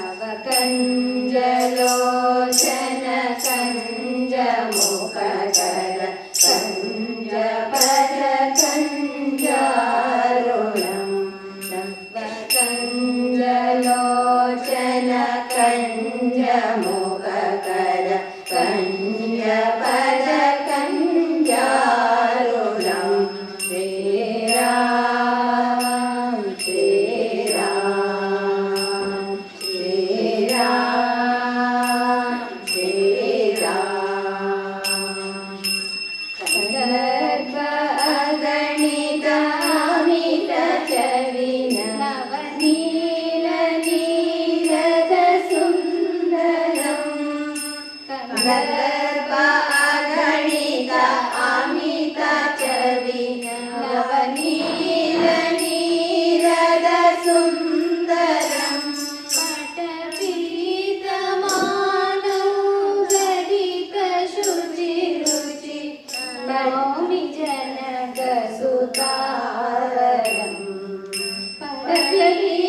नवकञ्जलोचन Thank you.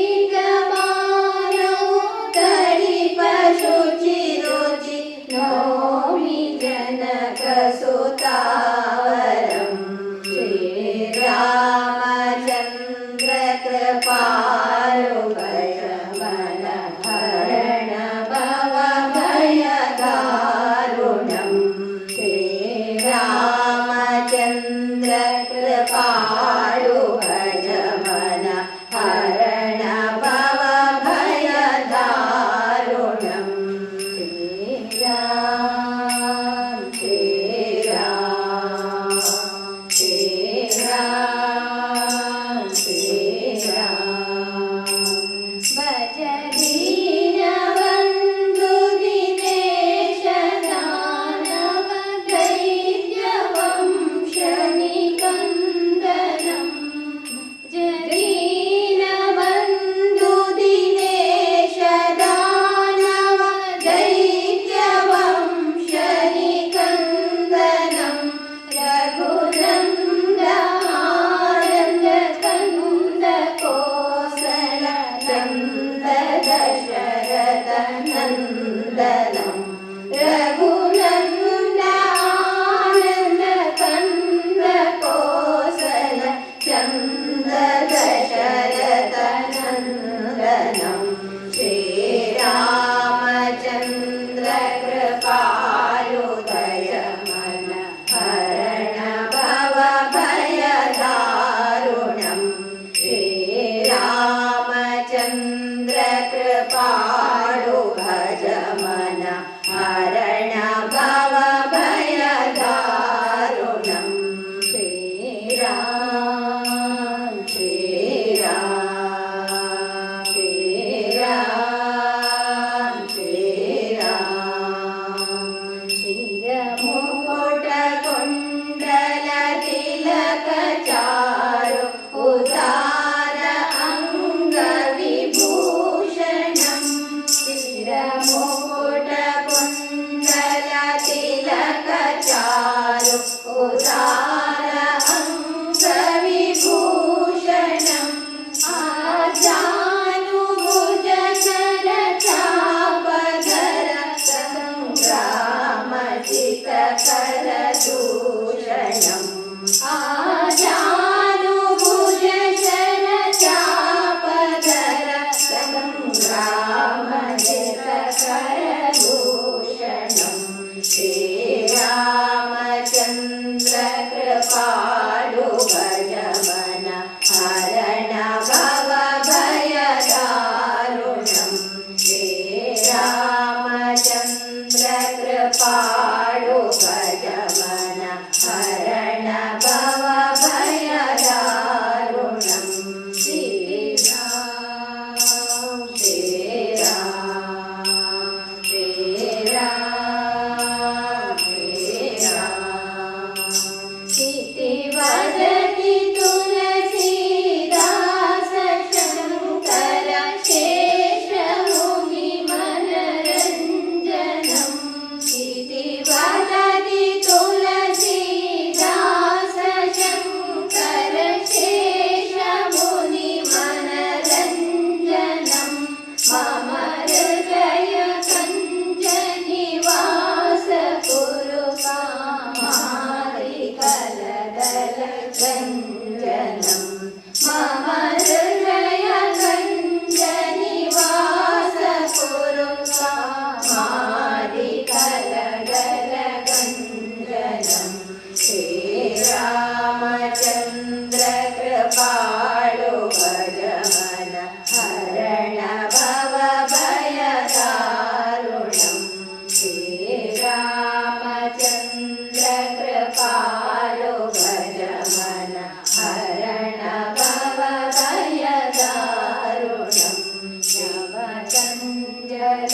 कञ्जलोचन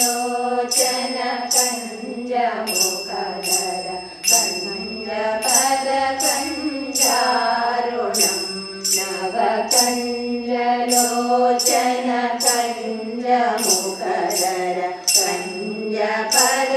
कञ्जमुखदर कञ्जपदकञ्जारुणं नवकञ्जलोचन कञ्जमुखदर कञ्जपद